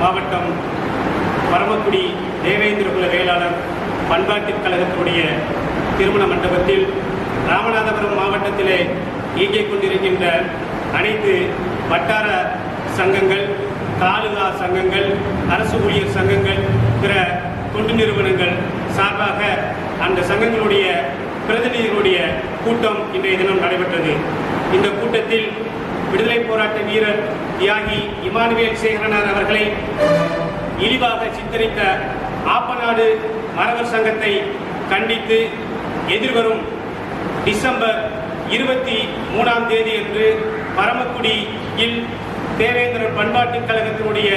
மாவட்டம் பரமக்குடி தேவேந்திரகுல வேளாளர் பண்பாட்டு கழகத்துடைய திருமண மண்டபத்தில் ராமநாதபுரம் மாவட்டத்திலே இயங்கிக் கொண்டிருக்கின்ற அனைத்து வட்டார சங்கங்கள் தாலுகா சங்கங்கள் அரசு ஊழியர் சங்கங்கள் பிற தொண்டு நிறுவனங்கள் சார்பாக அந்த சங்கங்களுடைய பிரதிநிதிகளுடைய கூட்டம் இன்றைய தினம் நடைபெற்றது. இந்த கூட்டத்தில் விடுதலை போராட்ட வீரர் தியாகி இமானுவேல் சேகரனார் அவர்களை இழிவாக சித்தரித்த ஆப்பநாடு மரவர் சங்கத்தை கண்டித்து எதிர்வரும் டிசம்பர் இருபத்தி மூணாம் தேதி அன்று பரமக்குடியில் தேவேந்திரன் பண்பாட்டுக் கழகத்தினுடைய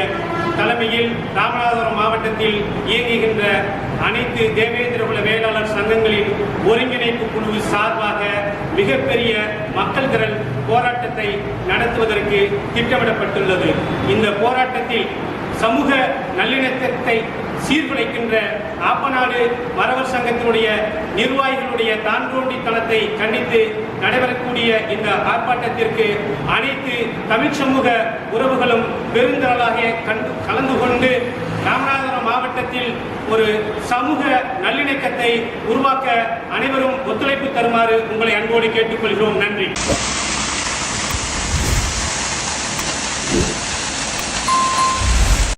தலைமையில் ராமநாதபுரம் மாவட்டத்தில் இயங்குகின்ற அனைத்து தேவேந்திர குல வேளாளர் சங்கங்களின் ஒருங்கிணைப்பு குழு சார்பாக மிகப்பெரிய மக்கள் திரள் போராட்டத்தை நடத்துவதற்கு திட்டமிடப்பட்டுள்ளது. இந்த போராட்டத்தில் சமூக நல்லிணக்கத்தை சீர்குலைக்கின்ற ஆப்பநாடு மரவர் சங்கத்தினுடைய நிர்வாகிகளுடைய தான்தோண்டித்தனத்தை கண்டித்து நடைபெறக்கூடிய இந்த ஆர்ப்பாட்டத்திற்கு அனைத்து தமிழ் சமூக உறவுகளும் பெருந்திரளாக கண்டு கலந்து கொண்டு ராமநாதபுரம் மாவட்டத்தில் ஒரு சமூக நல்லிணக்கத்தை உருவாக்க அனைவரும் தருமாறு உங்களை அன்போடு கேட்டுக்கொள்கிறோம். நன்றி.